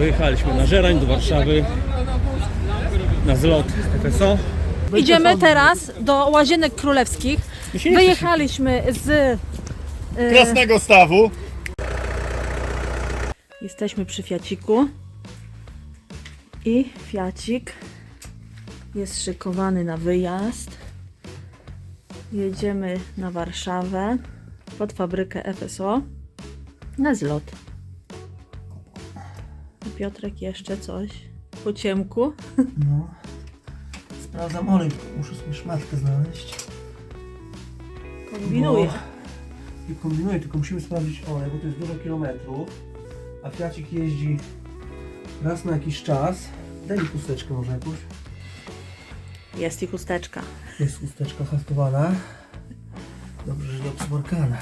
Wyjechaliśmy na Żerań do Warszawy na zlot FSO. Idziemy teraz do Łazienek Królewskich. Wyjechaliśmy z... y, Krasnego stawu. Jesteśmy przy Fiaciku. I Fiacik jest szykowany na wyjazd. Jedziemy na Warszawę pod fabrykę FSO na zlot. Piotrek jeszcze coś po ciemku. No. Sprawdzam olej, muszę sobie szmatkę znaleźć. Kombinuje. Bo- I kombinuję, tylko musimy sprawdzić olej, bo to jest dużo kilometrów. A Fiacik jeździ raz na jakiś czas. Daj mi chusteczkę może jakąś. Jest i chusteczka. Jest chusteczka haftowana. Dobrze, że nie obsmarkana.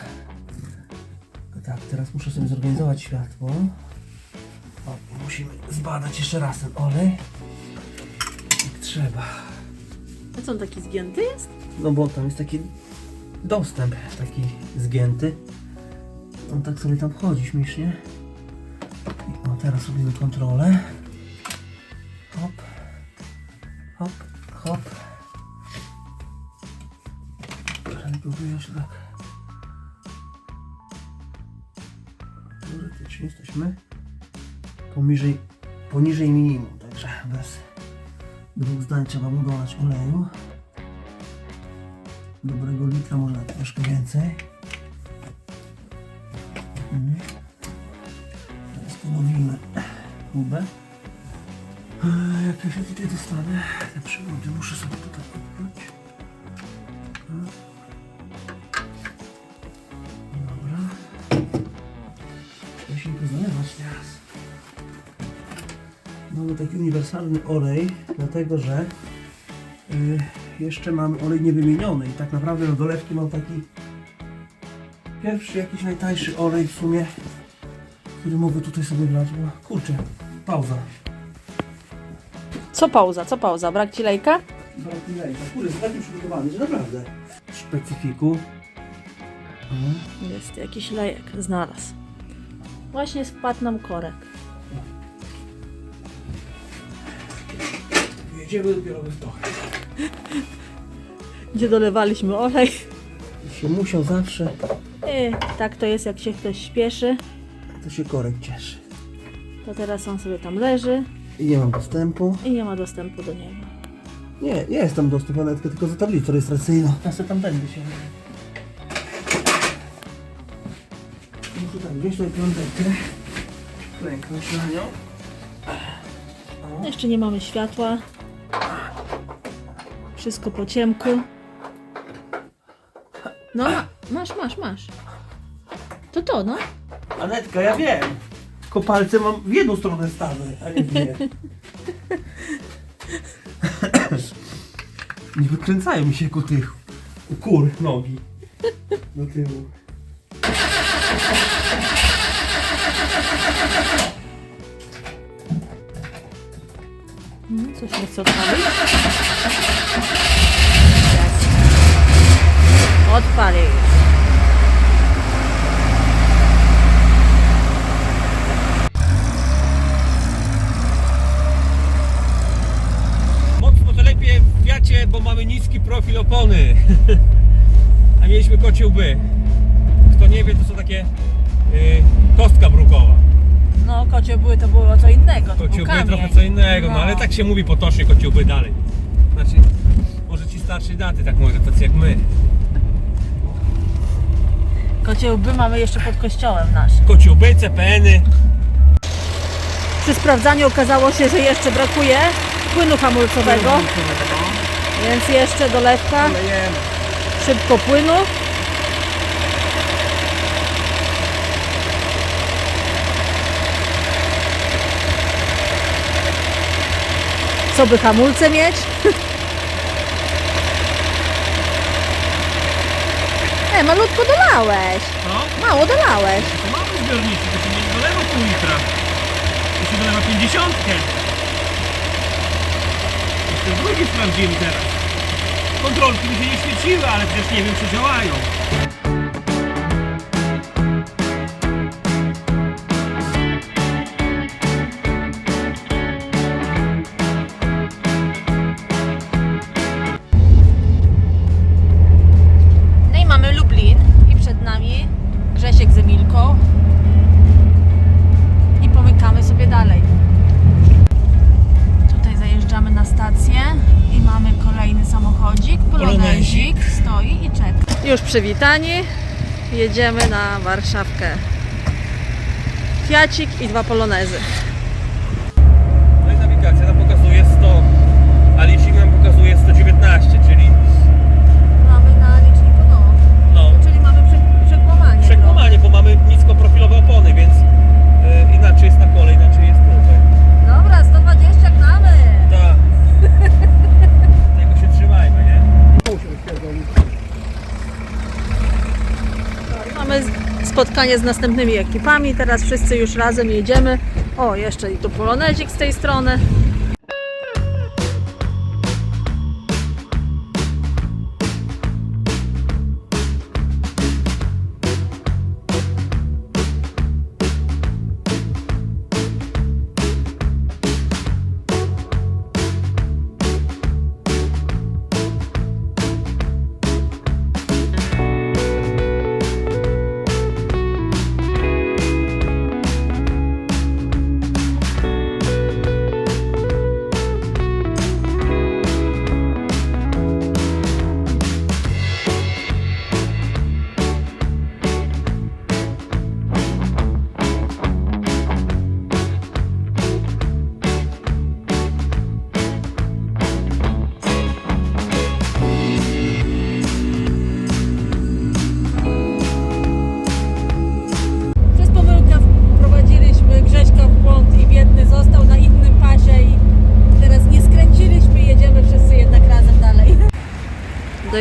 A tak, teraz muszę sobie zorganizować światło. Musimy zbadać jeszcze raz ten olej. Jak trzeba. A co on taki zgięty jest? No bo tam jest taki dostęp taki zgięty. On tak sobie tam wchodzi śmiesznie. I o, teraz robimy kontrolę. Hop. Hop, hop. Próbuję jeszcze tak. Teoretycznie jesteśmy poniżej, poniżej minimum, także bez dwóch zdań trzeba mu dolać oleju dobrego litra, może troszkę więcej. Mhm. Teraz ponowimy kubę. Jak ja tutaj dostanę, muszę uniwersalny olej, dlatego że y, jeszcze mamy olej niewymieniony i tak naprawdę do dolewki mam taki pierwszy, jakiś najtańszy olej w sumie, który mogę tutaj sobie wlać, bo kurczę, pauza. Co pauza, co pauza? Brak ci lejka? Brak mi lejka. Kurde, jest taki przygotowany, że naprawdę. Specyfiku. Mhm. Jest jakiś lejek, znalazł. Właśnie spadł nam korek. Jedziemy dopiero we wtorek. Gdzie dolewaliśmy olej. I się musiał zawsze, I tak to jest, jak się ktoś śpieszy. to się korek cieszy. To teraz on sobie tam leży I nie mam dostępu. i nie ma dostępu do niego. Nie, nie jest tam dostęp, ale tylko za tablicą rejestracyjną. Ja sobie tam będę się. Muszę tak wziąć sobie piąteczkę. Klęknąć na nią. Jeszcze nie mamy światła. Wszystko po ciemku. No, masz, masz, masz. To to, no. Anetka, ja wiem. Tylko palce mam w jedną stronę stawę, a nie w dwie. Nie wykręcają mi się ku tych, u kur nogi. Do tyłu. Mm, Coś nie chce odpalić? Odpalił. Mocno telepie w Fiacie, bo mamy niski profil opony. A mieliśmy kocie łby. Kto nie wie, to są takie y, kostka brukowa. No, kocie były to było co innego. To był kamień. trochę co innego, no. No. ale tak się mówi potocznie kocie łby dalej. Znaczy, może ci starszej daty tak mówią, tacy jak my. Kocie łby mamy jeszcze pod kościołem naszym. Kocie łby, CPN-y. Przy sprawdzaniu okazało się, że jeszcze brakuje płynu hamulcowego, więc jeszcze dolewka, Lejemy. szybko płynu. Co by hamulce mieć? E, malutko dolałeś. No, Mało dolałeś. to mamy zbiorniczy, to się nie dolewa pół litra. To się dolewa pięćdziesiątkę. Jeszcze drugi sprawdzimy teraz. Kontrolki mi się nie świeciły, ale przecież nie wiem czy działają. Przywitani. Jedziemy na Warszawkę. Fiacik i dwa polonezy. No i nawigacja nam pokazuje 100, a licznik nam pokazuje 119, czyli Mamy na liczniku no, no, czyli mamy przekłamanie. przekłamanie, bo mamy niskoprofilowe opony, więc y, inaczej jest na kole, inaczej jest tutaj. Dobra, 120 gnamy. Tak. Tego się trzymajmy, nie? Mamy spotkanie z następnymi ekipami. Teraz wszyscy już razem jedziemy. O, jeszcze i tu polonezik z tej strony.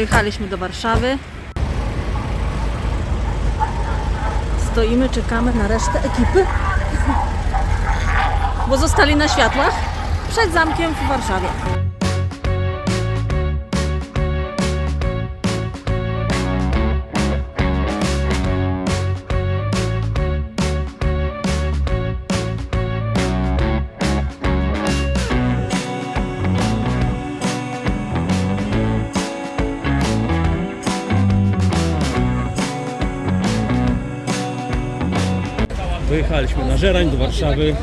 Dojechaliśmy do Warszawy. Stoimy, czekamy na resztę ekipy, bo zostali na światłach przed zamkiem w Warszawie. Wyjechaliśmy na Żerań do Warszawy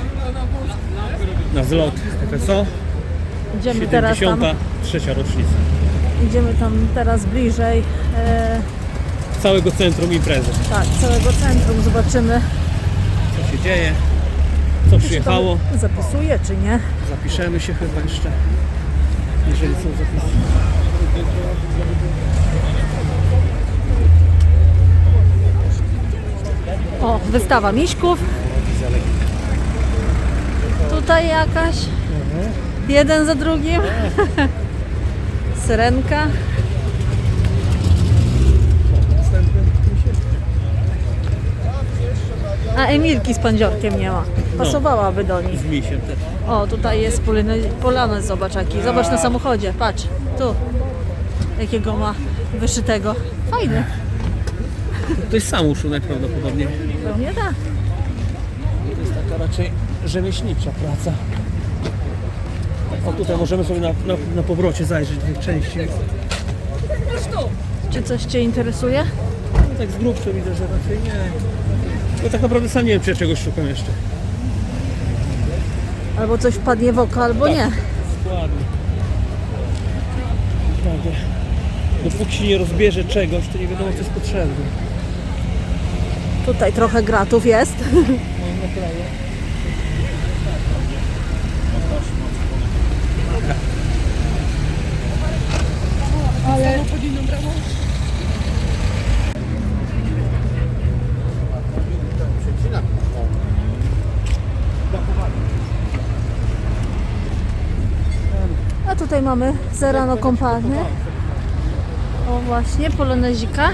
na zlot FSO. Idziemy teraz tam, 73. rocznica. idziemy tam teraz bliżej. E, Całego centrum imprezy. tak, całego centrum zobaczymy. Co się dzieje, co przyjechało. Zapisuje czy nie? Zapiszemy się chyba jeszcze, jeżeli są zapisy. O, wystawa miśków. Tutaj jakaś. Jeden za drugim. Syrenka. A Emilki z pandziorkiem nie ma. Pasowałaby do nich. Z misiem też. O, tutaj jest polany, polonez, zobacz jaki. Zobacz na samochodzie, patrz. Tu. Jakiego ma wyszytego. Fajny. To jest sam uszu najprawdopodobniej. Pewnie tak. To jest taka raczej rzemieślnicza praca. O tutaj możemy sobie na, na, na powrocie zajrzeć do tych części. Czy coś Cię interesuje? No tak z grubsza widzę, że raczej nie. Bo tak naprawdę sam nie wiem, czy ja czegoś szukam jeszcze. Albo coś wpadnie w oko, albo nie. Dokładnie. Naprawdę. Dopóki się nie rozbierze czegoś, to nie wiadomo, co jest potrzebne. Tutaj trochę gratów jest. A tutaj mamy Zerano Kompany. O właśnie, polonezika.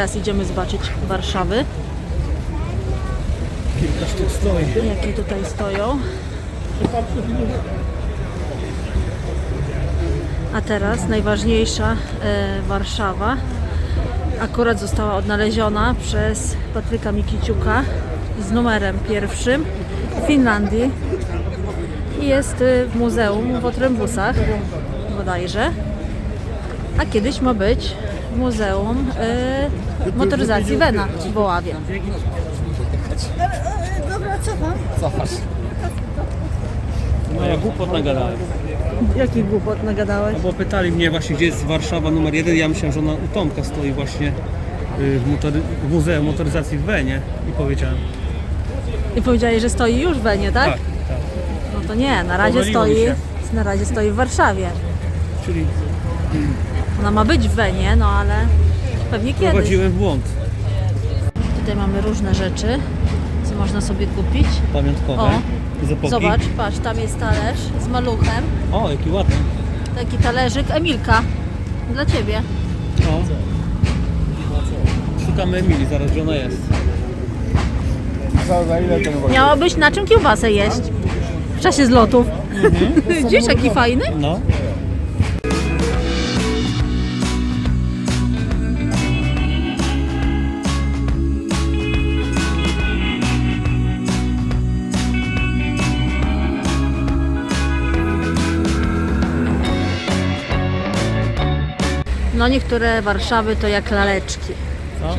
Teraz idziemy zobaczyć Warszawy, Kilka sztuk stoi. jakie tutaj stoją. A teraz najważniejsza e, Warszawa. Akurat została odnaleziona przez Patryka Mikiciuka z numerem pierwszym w Finlandii. I jest e, w muzeum w Otrębusach bodajże. A kiedyś ma być w Muzeum y, Motoryzacji Wena w Woławie. No ja głupot nagadałem. Jaki głupot nagadałeś? No bo pytali mnie właśnie, gdzie jest Warszawa numer jeden. Ja myślałem, że ona u Tomka stoi właśnie y, w, motory, w Muzeum Motoryzacji w Wenie i powiedziałem. I powiedziałeś, że stoi już w Wenie, tak? Tak, tak. No to nie, na razie Pomyliło stoi, się. na razie stoi w Warszawie. Czyli Ona ma być w Wenie, no ale pewnie kiedyś. prowadziłem w błąd Tutaj mamy różne rzeczy, co można sobie kupić. pamiątkowe. O, z. Zobacz, patrz, tam jest talerz z maluchem. O, jaki ładny. Taki talerzyk Emilka. Dla ciebie. O. Szukamy Emilii zaraz, gdzie ona jest. Miałabyś na czym kiełbasę jeść? W czasie zlotów. Gdzieś jaki fajny? No. No niektóre Warszawy to jak laleczki. Co?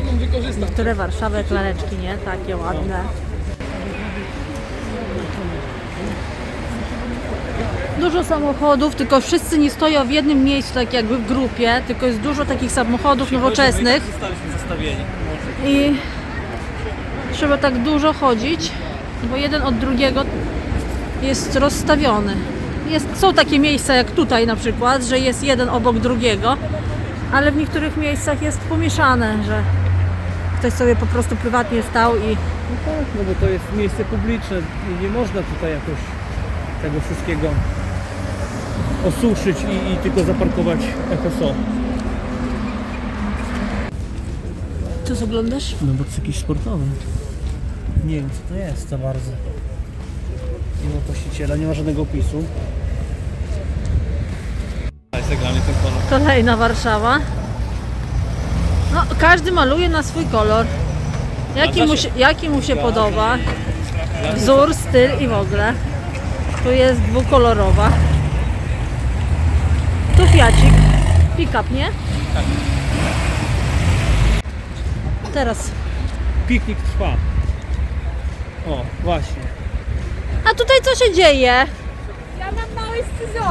Niektóre Warszawy jak laleczki, nie? Takie ładne. Dużo samochodów, tylko wszyscy nie stoją w jednym miejscu, tak jakby w grupie, tylko jest dużo takich samochodów nowoczesnych i trzeba tak dużo chodzić, bo jeden od drugiego jest rozstawiony. Jest, są takie miejsca jak tutaj na przykład, że jest jeden obok drugiego, ale w niektórych miejscach jest pomieszane, że ktoś sobie po prostu prywatnie stał i No tak, no bo to jest miejsce publiczne i nie można tutaj jakoś tego wszystkiego osuszyć i, i tylko zaparkować FSO. Co oglądasz? No bo to jest jakiś sportowy. Nie wiem co to jest za bardzo. Nie ma właściciela, nie ma żadnego opisu. A jest dla mnie ten kolor. Kolejna Warszawa. No, każdy maluje na swój kolor. Jaki mu się, jaki mu się podoba. Wzór, styl i w ogóle. Tu jest dwukolorowa. Tu Fiacik. Pick-up, nie? Tak. Teraz. Piknik trwa. O, właśnie. A tutaj co się dzieje?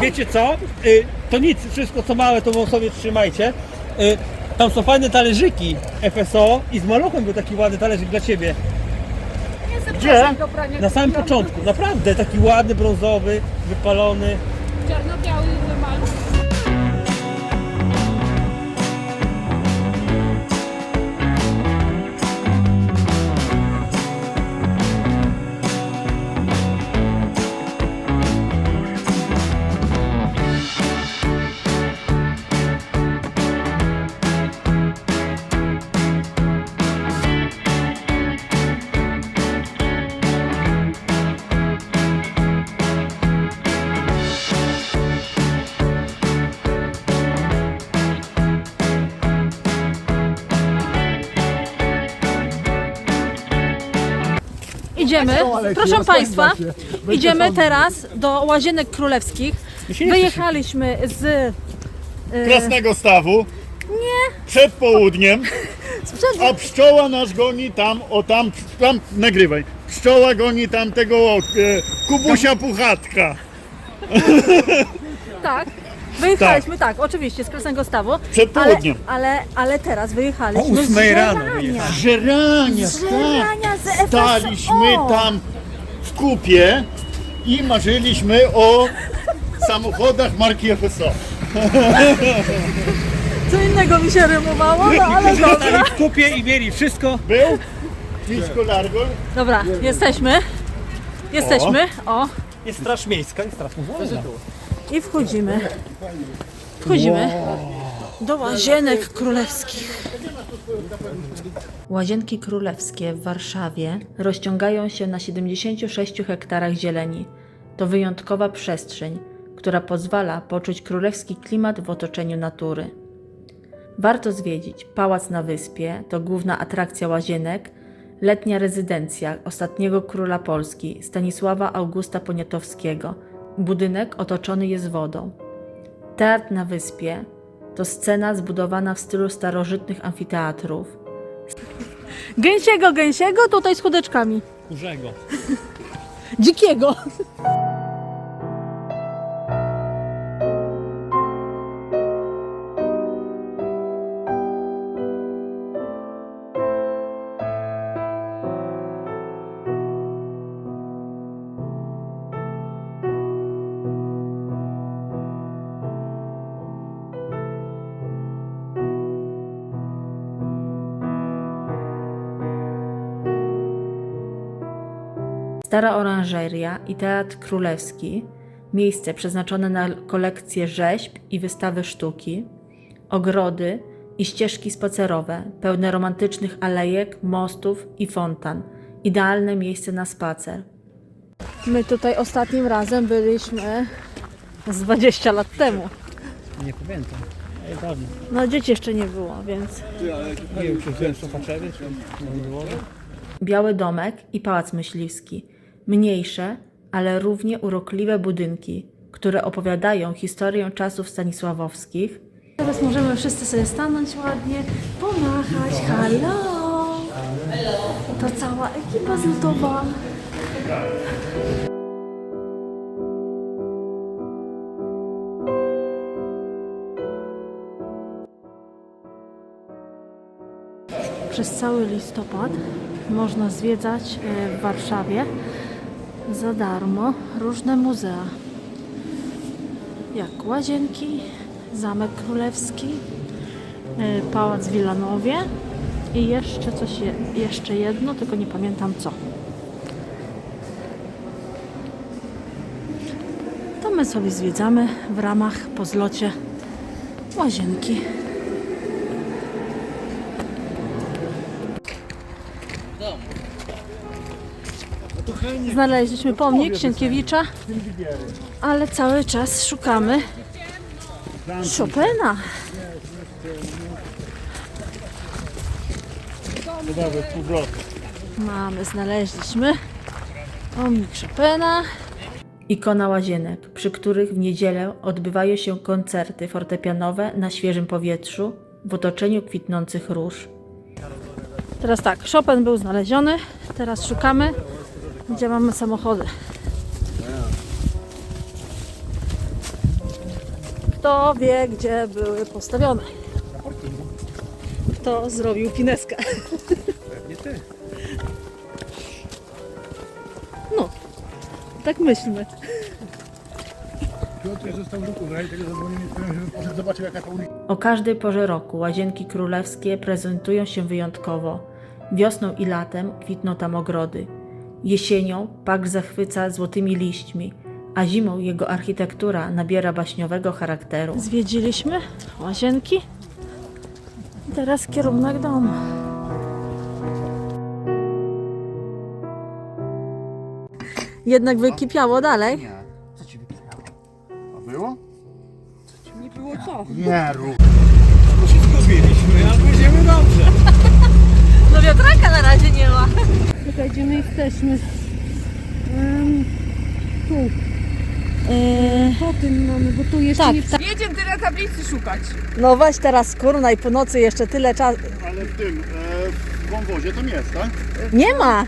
Wiecie co? Y, to nic, wszystko co małe to sobie trzymajcie. Y, tam są fajne talerzyki FSO i z maluchem był taki ładny talerzyk dla Ciebie. Gdzie? Na samym początku. Naprawdę taki ładny, brązowy, wypalony. Czarno-biały Idziemy, proszę Państwa, idziemy teraz do Łazienek Królewskich. Wyjechaliśmy z... y, Krasnego Stawu. Nie. Przed południem. A pszczoła nas goni tam, o tam, tam nagrywaj. Pszczoła goni tam tego o, e, Kubusia Puchatka. Tak. Wyjechaliśmy, tak. oczywiście, z Krasnego Stawu. Przed ale, południem. ale, ale teraz wyjechaliśmy O z ósmej rano Żerania. Żerania, Z Żerania, z FSO. Staliśmy tam w kupie i marzyliśmy o samochodach marki FSO. Co innego mi się rymowało, no ale dobra. Stali w kupie i mieli wszystko. Był? Nisko Largo. Dobra, jesteśmy. Jesteśmy. O. Jest straż miejska i straż muzealna. I wchodzimy. Wchodzimy do łazienek królewskich. Łazienki królewskie w Warszawie rozciągają się na 76 hektarach zieleni. To wyjątkowa przestrzeń, która pozwala poczuć królewski klimat w otoczeniu natury. Warto zwiedzić Pałac na Wyspie, to główna atrakcja łazienek, letnia rezydencja ostatniego króla Polski Stanisława Augusta Poniatowskiego. Budynek otoczony jest wodą. Teatr na Wyspie To scena zbudowana w stylu starożytnych amfiteatrów. Gęsiego, gęsiego, tutaj z chudeczkami. Kurzego. Dzikiego. Stara oranżeria i teatr królewski, miejsce przeznaczone na kolekcję rzeźb i wystawy sztuki, ogrody i ścieżki spacerowe, pełne romantycznych alejek, mostów i fontan. Idealne miejsce na spacer. My tutaj ostatnim razem byliśmy z 20 lat temu. Nie pamiętam. Ej, dawno. No dzieci jeszcze nie było, więc Nie wiem, czy wziąłem szopaczewicz, czy nie było. Biały Domek i Pałac Myśliwski. Mniejsze, ale równie urokliwe budynki, które opowiadają historię czasów stanisławowskich. Teraz możemy wszyscy sobie stanąć ładnie, pomachać. Halo! To cała ekipa zlutowa. Przez cały listopad można zwiedzać e, w Warszawie za darmo różne muzea. Jak Łazienki, Zamek Królewski, e, Pałac w Wilanowie i jeszcze coś, je, jeszcze jedno, tylko nie pamiętam co. To my sobie zwiedzamy w ramach po zlocie Łazienki. Znaleźliśmy pomnik Sienkiewicza, ale cały czas szukamy Chopina. Mamy, znaleźliśmy pomnik Chopina. Ikona łazienek, przy których w niedzielę odbywają się koncerty fortepianowe na świeżym powietrzu w otoczeniu kwitnących róż. Teraz tak, Chopin był znaleziony, teraz szukamy, gdzie mamy samochody. Kto wie, gdzie były postawione? Kto zrobił fineskę? Nie ty. No, tak myślmy. Piotr został w ruchu, tego zadzwonili, żeby poszedł zobaczył jaka to ulica. O każdej porze roku łazienki królewskie prezentują się wyjątkowo. Wiosną i latem kwitną tam ogrody. Jesienią park zachwyca złotymi liśćmi, a zimą jego architektura nabiera baśniowego charakteru. Zwiedziliśmy łazienki. Teraz kierunek domu. Jednak wykipiało dalej. A było? Nie było co? Nie rób. Zgubiliśmy, a pójdziemy dobrze. No wiatraka na razie nie ma. Czekaj, gdzie my jesteśmy? Um, tu, Yy, po tym mamy, bo tu jeszcze Tak, nie... tak. Jedziemy tyle tablicy szukać. no weź teraz kurna i po nocy jeszcze tyle czasu. Ale w tym, e, w wąwozie tam jest, tak? Nie ma!